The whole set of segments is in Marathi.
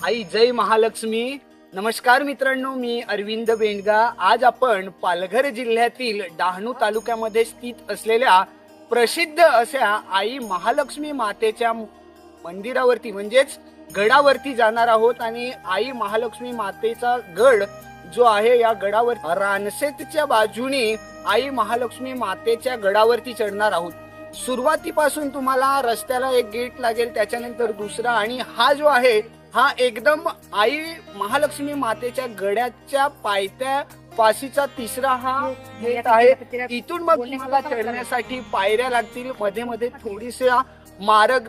आई जय महालक्ष्मी. नमस्कार मित्रांनो मी अरविंद बेंडगा. आज आपण पालघर जिल्ह्यातील डहाणू तालुक्यामध्ये स्थित असलेल्या प्रसिद्ध अशा आई महालक्ष्मी मातेच्या मंदिरावरती म्हणजेच गडावरती जाणार आहोत. आणि आई महालक्ष्मी मातेचा गड जो आहे या गडावर रानसेतच्या बाजूने आई महालक्ष्मी मातेच्या गडावरती चढणार आहोत. सुरुवातीपासून तुम्हाला रस्त्याला एक गेट लागेल त्याच्यानंतर दुसरा आणि हा जो आहे हा एकदम आई महालक्ष्मी मातेच्या गड्याच्या पायथ्या पाशीचा तिसरा हा गेट आहे. इथून मग तुम्हाला चढण्यासाठी पायऱ्या लागतील. मध्ये मध्ये थोडीशा मारक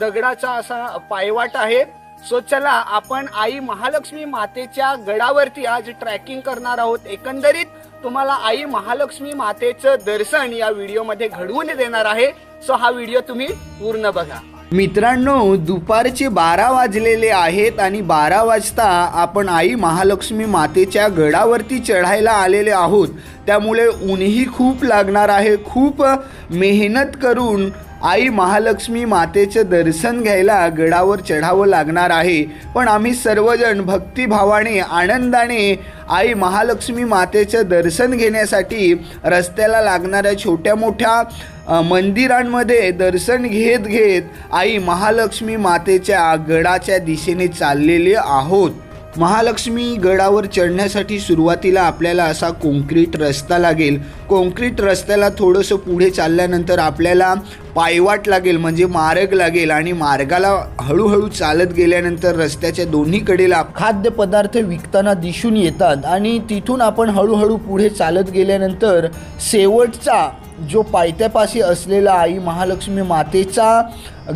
दगडाचा असा पायवाट आहे. सो चला आपण आई महालक्ष्मी मातेच्या गडावरती आज ट्रॅकिंग करणार आहोत. एकंदरीत तुम्हाला आई महालक्ष्मी मातेचं दर्शन या व्हिडिओमध्ये घडवून देणार आहे. सो हा व्हिडिओ तुम्ही पूर्ण बघा. मित्रांनो दुपारचे बारा वाजलेले आहेत आणि बारा वाजता आपण आई महालक्ष्मी मातेच्या गडावरती चढायला आलेले आहोत. त्यामुळे ऊनही खूप लागणार आहे. खूप मेहनत करून आई महालक्ष्मी मातेचं दर्शन घ्यायला गडावर चढावं लागणार आहे. पण आम्ही सर्वजण भक्तिभावाने आनंदाने आई महालक्ष्मी मातेचं दर्शन घेण्यासाठी रस्त्याला लागणाऱ्या छोट्या मोठ्या मंदिरांमध्ये दर्शन घेत घेत आई महालक्ष्मी मातेच्या गडाच्या दिशेने चाललेले आहोत. महालक्ष्मी गडावर चढण्यासाठी सुरुवातीला आपल्याला असा काँक्रीट रस्ता लागेल. कॉन्क्रीट रस्त्याला थोडंसं पुढे चालल्यानंतर आपल्याला पायवाट लागेल म्हणजे मार्ग लागेल आणि मार्गाला हळूहळू चालत गेल्यानंतर रस्त्याच्या दोन्ही कडेला खाद्यपदार्थ विकताना दिसून येतात आणि तिथून आपण हळूहळू पुढे चालत गेल्यानंतर शेवटचा जो पायथ्यापाशी असलेला आई महालक्ष्मी मातेचा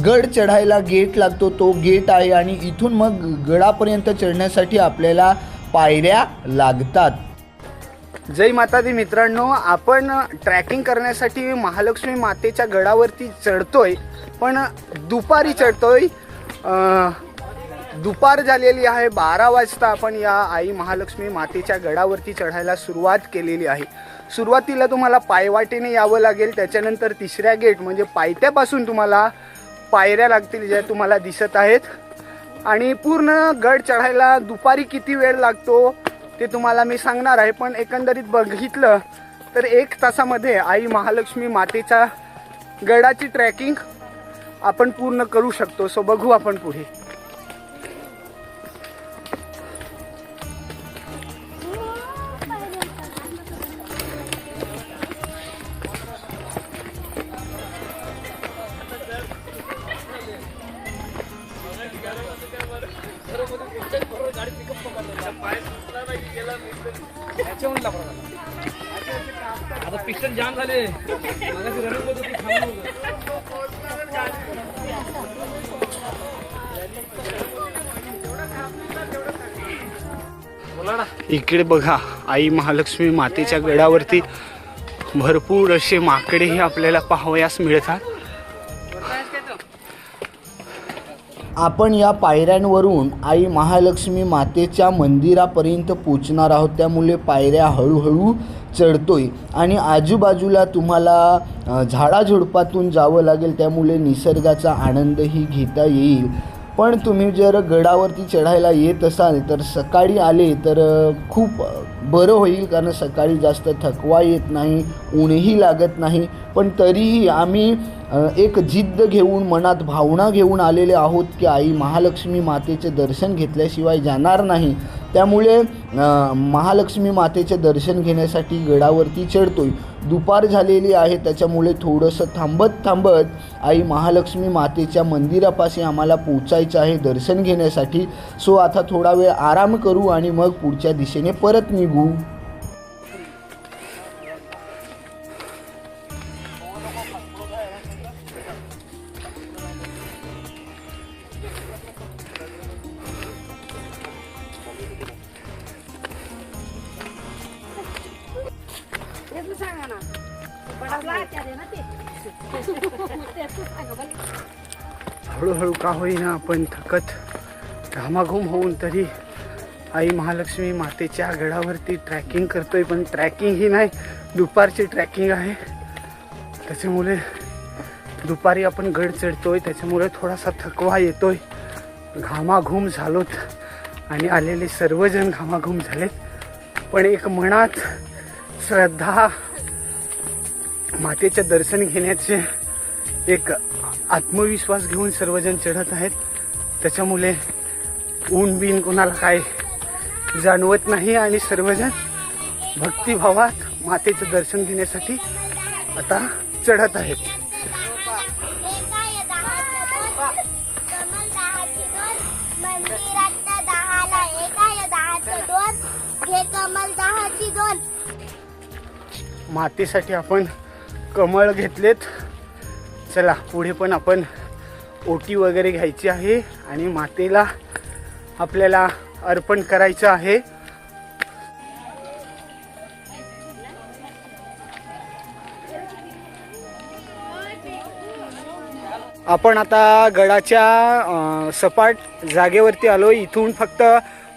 गड चढायला गेट लागतो तो गेट आहे आणि इथून मग गडापर्यंत चढण्यासाठी आपल्याला पायऱ्या लागतात. जय माता दी मित्रांनो आपण ट्रॅकिंग करण्यासाठी महालक्ष्मी मातेच्या गडावरती चढतोय पण दुपारी चढतोय. दुपार झालेली आहे बारा वाजता. आपण या आई महालक्ष्मी मातेच्या गडावरती चढायला सुरुवात केलेली आहे. सुरुवातीला तुम्हाला पायवाटेने यावं लागेल त्याच्यानंतर तिसऱ्या गेट म्हणजे पायथ्यापासून तुम्हाला पायऱ्या लागतील ज्या तुम्हाला दिसत आहेत. आणि पूर्ण गड चढायला दुपारी किती वेळ लागतो? ते तुम्हाला मी सांगणार आहे पण एकंदरीत बघितलं तर एक तासामध्ये आई महालक्ष्मी मातेच्या गडाची ट्रॅकिंग आपण पूर्ण करू शकतो. सो बघू आपण पुढे. इकडे बघा आई महालक्ष्मी मातेच्या गडावरती भरपूर असे माकडेही आपल्याला पाहावयास मिळतात. आपण या पायऱ्यांवरून आई महालक्ष्मी मातेच्या मंदिरापर्यंत पोचणार आहोत. त्यामुळे पायऱ्या हळूहळू चढतोय. आणि आजूबाजूला तुम्हाला झाडाझुडपातून जावं लागेल. त्यामुळे निसर्गाचा आनंदही घेता येईल. पण तुम्ही जर गडावरती चढायला येत असाल तर सकाळी आले तर खूप बरं होईल. कारण सकाळी जास्त थकवा येत नाही ऊनही लागत नाही. पण तरीही आम्ही एक जिद्द घेऊन मनात भावना घेऊन आलेले आहोत की आई महालक्ष्मी मातेचे दर्शन घेतल्याशिवाय जाणार नाही. त्यामुळे महालक्ष्मी मातेचे दर्शन घेण्यासाठी गडावरती चढतोय. दुपार झालेली आहे त्याच्यामुळे थोडंसं थांबत थांबत आई महालक्ष्मी मातेच्या मंदिरापाशी आम्हाला पोचायचं आहे दर्शन घेण्यासाठी. सो आता थोडा वेळ आराम करू आणि मग पुढच्या दिशेने परत निघू. हळूहळू का होईना आपण थकत घामाघूम होऊन तरी आई महालक्ष्मी मातेच्या गडावरती ट्रॅकिंग करतोय पण ट्रॅकिंग ही नाही दुपारची ट्रॅकिंग आहे. त्याच्यामुळे दुपारी आपण गड चढतोय त्याच्यामुळे थोडासा थकवा येतोय. घामाघूम झालोत आणि आलेले सर्वजण घामाघूम झालेत. पण एक मनात श्रद्धा मातेचे दर्शन घेण्याचे एक आत्मविश्वास घेऊन सर्वजण चढत आहेत. त्याच्यामुळे ऊन बिन कोणाला काय जाणवत नाही आणि सर्वजण भक्तिभावात मातेचं दर्शन घेण्यासाठी आता चढत आहेत. मातेसाठी आपण कमळ घेतलेत. चला पुढे पण आपण ओटी वगैरे घ्यायची आहे आणि मातेला आपल्याला अर्पण करायचं आहे. आपण आता गडाच्या सपाट जागेवरती आलो इथून फक्त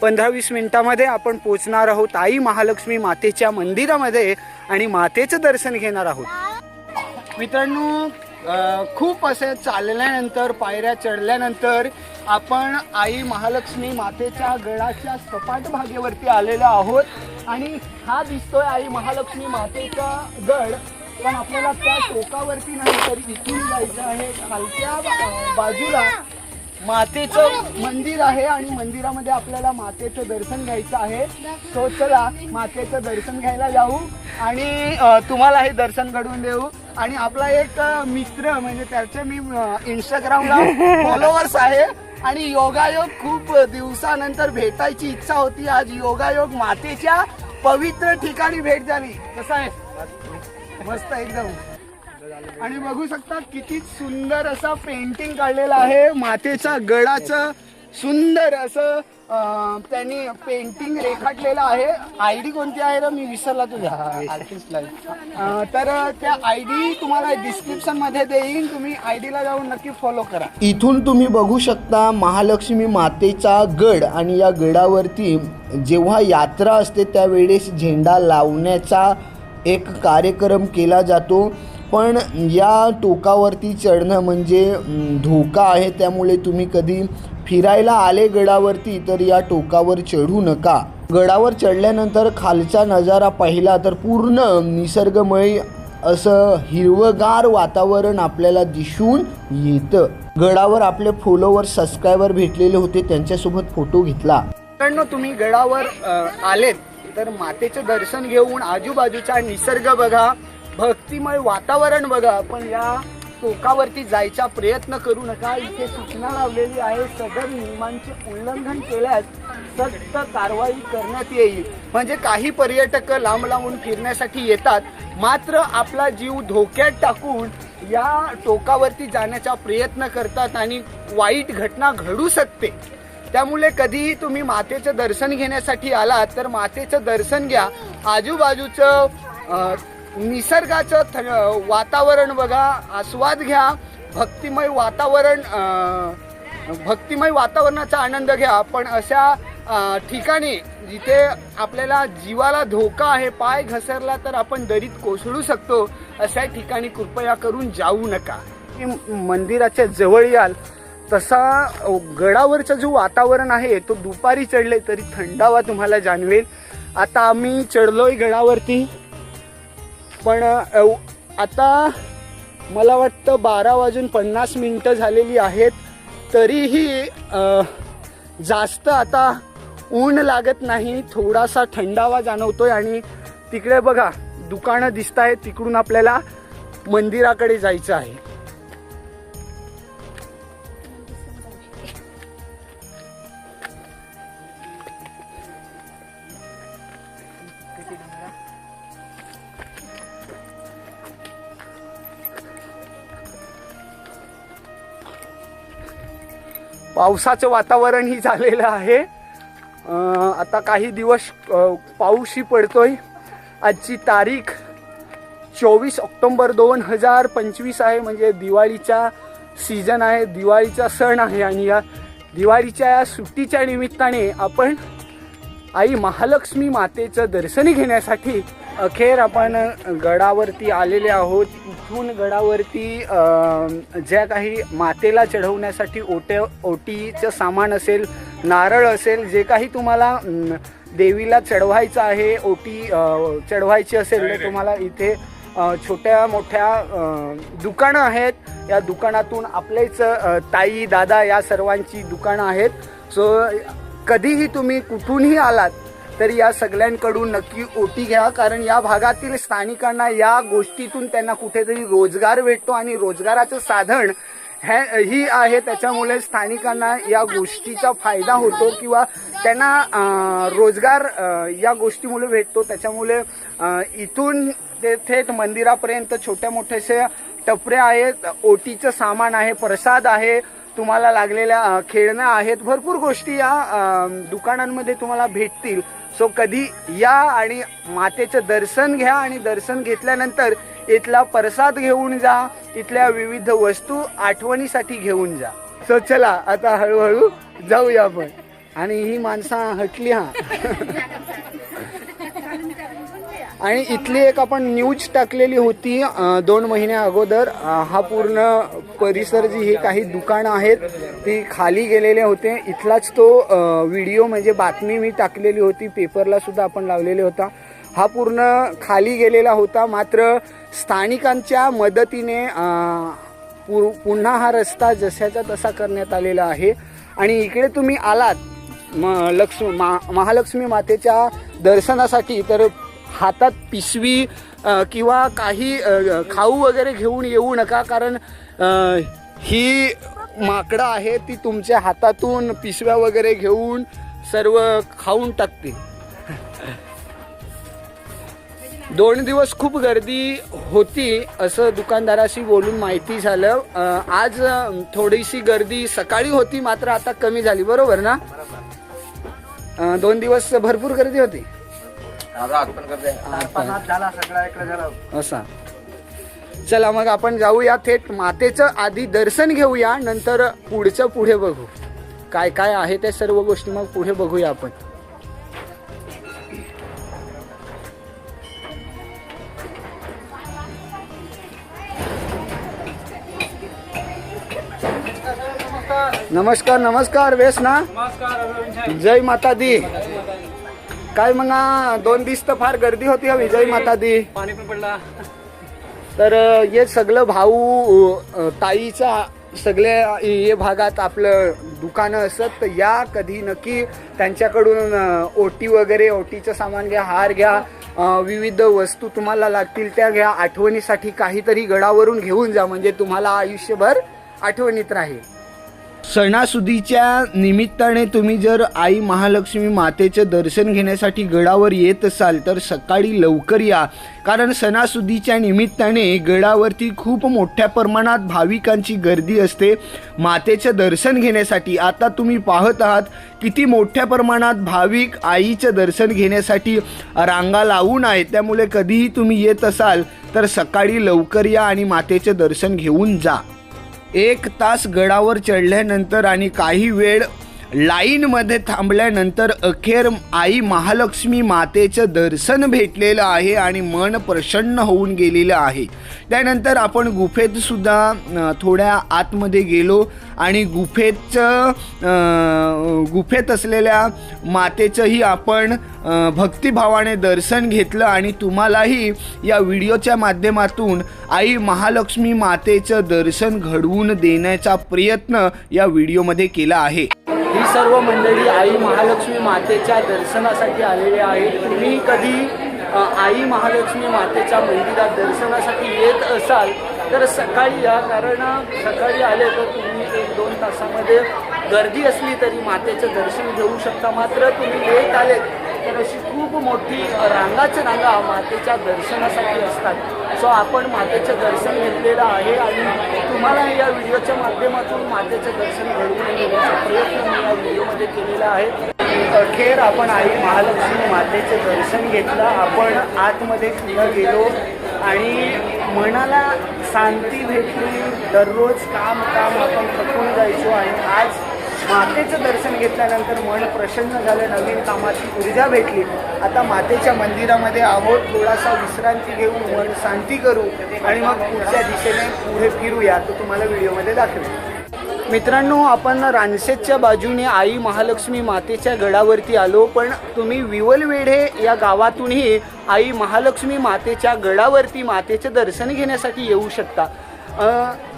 पंधरा वीस मिनिटामध्ये आपण पोचणार आहोत. आई महालक्ष्मी मातेच्या मंदिरामध्ये आणि मातेचं दर्शन घेणार आहोत. मित्रांनो खूप असे चालल्यानंतर पायऱ्या चढल्यानंतर आपण आई महालक्ष्मी मातेच्या गडाच्या सपाट भागेवरती आलेलो आहोत. आणि हा दिसतोय आई महालक्ष्मी मातेचा गड. पण आपल्याला त्या टोकावरती नाही तर इथून जायचं आहे खालच्या बाजूला. मातेचं मंदिर आहे आणि मंदिरामध्ये आपल्याला मातेचं दर्शन घ्यायचं आहे. सो चला मातेचं दर्शन घ्यायला जाऊ आणि तुम्हाला हे दर्शन घडवून देऊ. आणि आपला एक मित्र म्हणजे त्याचे मी इंस्टाग्रामला फॉलोअर्स आहे. आणि योगायोग खूप दिवसानंतर भेटायची इच्छा होती. आज योगायोग मातेच्या पवित्र ठिकाणी भेट झाली. कसं आहे? मस्त एकदम. आणि बघू शकता किती सुंदर असा पेंटिंग काढलेलं आहे. मातेचा गडाचं सुंदर असं त्यांनी पेंटिंग रेखाटलेलं आहे. आय डी कोणती आहे तर मी विसरला तुझ्या आर्टिस्टला तर त्या आय डी तुम्हाला डिस्क्रिप्शनमध्ये देईन. तुम्ही आय डीला जाऊन नक्की फॉलो करा. इथून तुम्ही बघू शकता महालक्ष्मी मातेचा गड आणि या गडावरती जेव्हा यात्रा असते त्यावेळेस झेंडा लावण्याचा एक कार्यक्रम केला जातो. पण या टोकावरती चढणं म्हणजे धोका आहे. त्यामुळे तुम्ही कधी फिरायला आले गडावरती तर या टोकावर चढू नका. गडावर चढल्यानंतर खालचा नजारा पाहिला तर पूर्ण निसर्गमय असं हिरवगार वातावरण आपल्याला दिसून येतं. गडावर आपले फॉलोवर सबस्क्रायबर भेटलेले होते. त्यांच्यासोबत फोटो घेतला. मित्रांनो तुम्ही गडावर आलेत तर मातेचं दर्शन घेऊन आजूबाजूचा निसर्ग बघा. भक्तिमय वातावरण बघा. पण या टोकावरती जायचा प्रयत्न करू नका. इथे सूचना लावलेली आहे. सदर नियमांचे उल्लंघन केल्यास सक्त कारवाई करण्यात येईल. म्हणजे काही पर्यटक लांब लांबून फिरण्यासाठी येतात. मात्र आपला जीव धोक्यात टाकून या टोकावरती जाण्याचा प्रयत्न करतात आणि वाईट घटना घडू शकते. त्यामुळे कधीही तुम्ही मातेचं दर्शन घेण्यासाठी आलात तर मातेचं दर्शन घ्या. आजूबाजूचं निसर्गाचं थ- वातावरण बघा आस्वाद घ्या भक्तिमय वातावरण भक्तिमय वातावरणाचा आनंद घ्या. पण अशा ठिकाणी जिथे आपल्याला जीवाला धोका आहे पाय घसरला तर आपण दरीत कोसळू शकतो अशा ठिकाणी कृपया करून जाऊ नका. मंदिराच्या जवळ याल तसा गडावरचा गडावरचं जो वातावरण आहे तो दुपारी चढले तरी थंडावा तुम्हाला जाणवेल. आता आम्ही चढलोय गडावरती. पण आता मला वाटतं बारा वाजून पन्नास मिनटं झालेली आहेत तरीही जास्त आता ऊन लागत नाही थोडासा थंडावा जाणवतोय आणि तिकडे बघा दुकानं दिसत आहेत तिकडून आपल्याला मंदिराकडे जायचं आहे. पावसाचं वातावरणही झालेलं आहे. आता काही दिवस पाऊसही पडतोय. आजची तारीख चोवीस ऑक्टोंबर दोन हजार पंचवीस आहे. म्हणजे दिवाळीचा सीझन आहे. दिवाळीचा सण आहे आणि या दिवाळीच्या या सुट्टीच्या निमित्ताने आपण आई महालक्ष्मी मातेचं दर्शन घेण्यासाठी अखेर आपण गडावरती आलेले आहोत. इथून गडावरती ज्या काही मातेला चढवण्यासाठी ओटे ओटीचं सामान असेल नारळ असेल जे काही तुम्हाला देवीला चढवायचं आहे ओटी चढवायची असेल तर तुम्हाला इथे छोट्या मोठ्या दुकानं आहेत. या दुकानातून आपलेच ताई दादा या सर्वांची दुकानं आहेत. सो कधीही तुम्ही कुठूनही आलात तर या सगळ्यांकडून नक्की ओटी घ्या कारण या भागातील स्थानिकांना या गोष्टीतून त्यांना कुठेतरी रोजगार भेटतो आणि रोजगाराचं साधन हे ही आहे. त्याच्यामुळे स्थानिकांना या गोष्टीचा फायदा होतो किंवा त्यांना रोजगार या गोष्टीमुळे भेटतो. त्याच्यामुळे इथून ते थेट मंदिरापर्यंत छोट्या मोठ्याशा टपऱ्या आहेत. ओटीचं सामान आहे प्रसाद आहे तुम्हाला लागलेल्या खेळणं खेळण्या आहेत. भरपूर गोष्टी या दुकानांमध्ये तुम्हाला भेटतील. सो कधी या आणि मातेचं दर्शन घ्या आणि दर्शन घेतल्यानंतर इथला प्रसाद घेऊन जा इथल्या विविध वस्तू आठवणीसाठी घेऊन जा. सो चला आता हळूहळू जाऊया आपण. आणि ही माणसं हटली हा. आणि इथली एक आपण न्यूज टाकलेली होती दोन महिन्या अगोदर. हा पूर्ण परिसर जी ही काही दुकानं आहेत ती खाली गेलेले होते. इथलाच तो व्हिडिओ म्हणजे बातमी मी टाकलेली होती. पेपरला सुद्धा आपण लावलेले होता. हा पूर्ण खाली गेलेला होता. मात्र स्थानिकांच्या मदतीने पु- पुन्हा हा रस्ता जशाचा तसा करण्यात आलेला आहे. आणि इकडे तुम्ही आलात म लक्ष्मी मा महालक्ष्मी मातेच्या दर्शनासाठी तर हातात पिशवी किंवा काही खाऊ वगैरे घेऊन येऊ नका. कारण ही माकडं आहे ती तुमच्या हातातून पिशव्या वगैरे घेऊन सर्व खाऊन टाकतील. दोन दिवस खूप गर्दी होती असं दुकानदाराशी बोलून माहिती झालं. आज थोडीशी गर्दी सकाळी होती मात्र आता कमी झाली. बरोबर ना? दोन दिवस भरपूर गर्दी होती. असा. चला मग आपण जाऊया थेट मातेचं आधी दर्शन घेऊया नंतर पुढचं पुढे बघू. काय काय आहे त्या सर्व गोष्टी मग पुढे बघूया आपण. नमस्कार नमस्कार वेस ना? जय माता दी काय मग दोन दिवस तर फार गर्दी होती हवी जय माता दी पाणी पण पडला. तर हे सगळं भाऊ ताईचा सगळ्या हे भागात आपलं दुकानं असत तर या कधी नक्की त्यांच्याकडून ओटी वगैरे ओटीचं सामान घ्या हार घ्या विविध वस्तू तुम्हाला लागतील त्या घ्या आठवणीसाठी काहीतरी गडावरून घेऊन जा म्हणजे तुम्हाला आयुष्यभर आठवणीत राहील. सणासुदीच्या निमित्ताने तुम्ही जर आई महालक्ष्मी मातेचं दर्शन घेण्यासाठी गडावर येत असाल तर सकाळी लवकर या. कारण सणासुदीच्या निमित्ताने गडावरती खूप मोठ्या प्रमाणात भाविकांची गर्दी असते. मातेचं दर्शन घेण्यासाठी आता तुम्ही पाहत आहात किती मोठ्या प्रमाणात भाविक आईचं दर्शन घेण्यासाठी रांगा लावून आहेत. त्यामुळे कधीही तुम्ही येत असाल तर सकाळी लवकर या आणि मातेचं दर्शन घेऊन जा. एक तास गडावर चढल्यानंतर आणि काही वेळ लाईनमध्ये थांबल्यानंतर अखेर आई महालक्ष्मी मातेचं दर्शन भेटलेलं आहे आणि मन प्रसन्न होऊन गेलेलं आहे. त्यानंतर आपण गुफेत सुद्धा थोड्या आतमध्ये गेलो आणि गुफेचं गुफेत असलेल्या मातेचंही आपण भक्तिभावाने दर्शन घेतलं आणि तुम्हालाही या व्हिडिओच्या माध्यमातून आई महालक्ष्मी मातेचं दर्शन घडवून देण्याचा प्रयत्न या व्हिडिओमध्ये केला आहे. सर्व मंडळी आई महालक्ष्मी मातेच्या दर्शनासाठी आलेले आहेत. तुम्ही कधी आई महालक्ष्मी मातेच्या मंदिरात दर्शनासाठी येत असाल तर सकाळी या कारण सकाळी आले तर तुम्ही एक दोन तासामध्ये गर्दी असली तरी मातेचं दर्शन घेऊ शकता. मात्र तुम्ही येत आलेत तर अशी खूप मोठी रांगाच रांगा मातेच्या दर्शनासाठी असतात. सो आपण मातेचं दर्शन घेतलेलं आहे आणि तुम्हाला या व्हिडिओच्या माध्यमातून मातेचं दर्शन घडवून घेण्याचा प्रयत्न मी या व्हिडिओमध्ये केलेला आहे. अखेर आपण आई महालक्ष्मी मातेचं दर्शन घेतलं. आपण आतमध्ये सुद्धा गेलो आणि मनाला शांती भेटली. दररोज काम काम आपण थकून जायचो आणि आज मातेचं दर्शन घेतल्यानंतर मन प्रसन्न झालं नवीन कामाची ऊर्जा भेटली. आता मातेच्या मंदिरामध्ये आहोत थोडासा विश्रांती घेऊ मन शांती करू आणि मग पुढच्या दिशेने पुढे फिरूया. तो तुम्हाला व्हिडिओमध्ये दाखवेल. मित्रांनो आपण रानशेतच्या बाजूने आई महालक्ष्मी मातेच्या गडावरती आलो पण तुम्ही विवलवेढे या गावातूनही आई महालक्ष्मी मातेच्या गडावरती मातेचे दर्शन घेण्यासाठी येऊ शकता.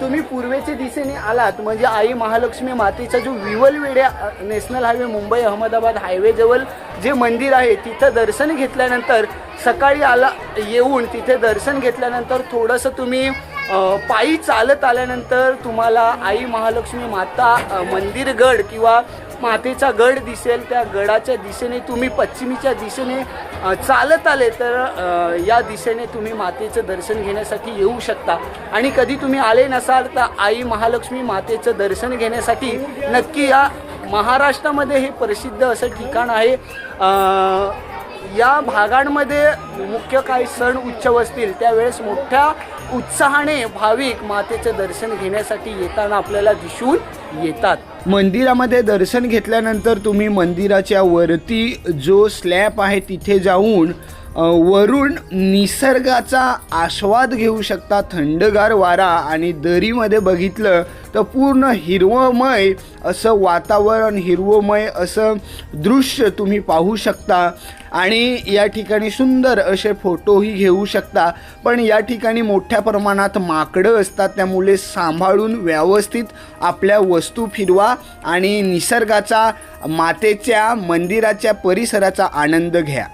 तुम्ही पूर्वेच्या दिशेने आलात. म्हणजे आई महालक्ष्मी मातेचा जो विवल वेड्या नॅशनल हायवे मुंबई अहमदाबाद हायवेजवळ जे मंदिर आहे तिथं दर्शन घेतल्यानंतर सकाळी आला येऊन तिथे दर्शन घेतल्यानंतर थोडंसं तुम्ही पायी चालत आल्यानंतर तुम्हाला आई महालक्ष्मी माता मंदिरगड किंवा मातेचा गड दिसेल त्या गडाच्या दिशेने तुम्ही पश्चिमीच्या दिशेने चालत आले तर या दिशेने तुम्ही मातेचं दर्शन घेण्यासाठी येऊ शकता. आणि कधी तुम्ही आले नसाल तर आई महालक्ष्मी मातेचं दर्शन घेण्यासाठी नक्की या महाराष्ट्रामध्ये हे प्रसिद्ध असं ठिकाण आहे. या भागांमध्ये मुख्य काही सण उत्सव असतील त्यावेळेस मोठ्या उत्साहाने भाविक मातेचं दर्शन घेण्यासाठी येताना आपल्याला दिसून येतात. मंदिरामध्ये दर्शन घेतल्यानंतर तुम्ही मंदिराच्या वरती जो स्लॅब आहे तिथे जाऊन वरून निसर्गाचा आस्वाद घेऊ शकता. थंडगार वारा आणि दरीमध्ये बघितलं तर पूर्ण हिरवमय असं वातावरण हिरवमय असं दृश्य तुम्ही पाहू शकता. आणि या ठिकाणी सुंदर असे फोटोही घेऊ शकता. पण या ठिकाणी मोठ्या प्रमाणात माकडं असतात त्यामुळे सांभाळून व्यवस्थित आपल्या वस्तू फिरवा आणि निसर्गाचा मातेच्या मंदिराच्या परिसराचा आनंद घ्या.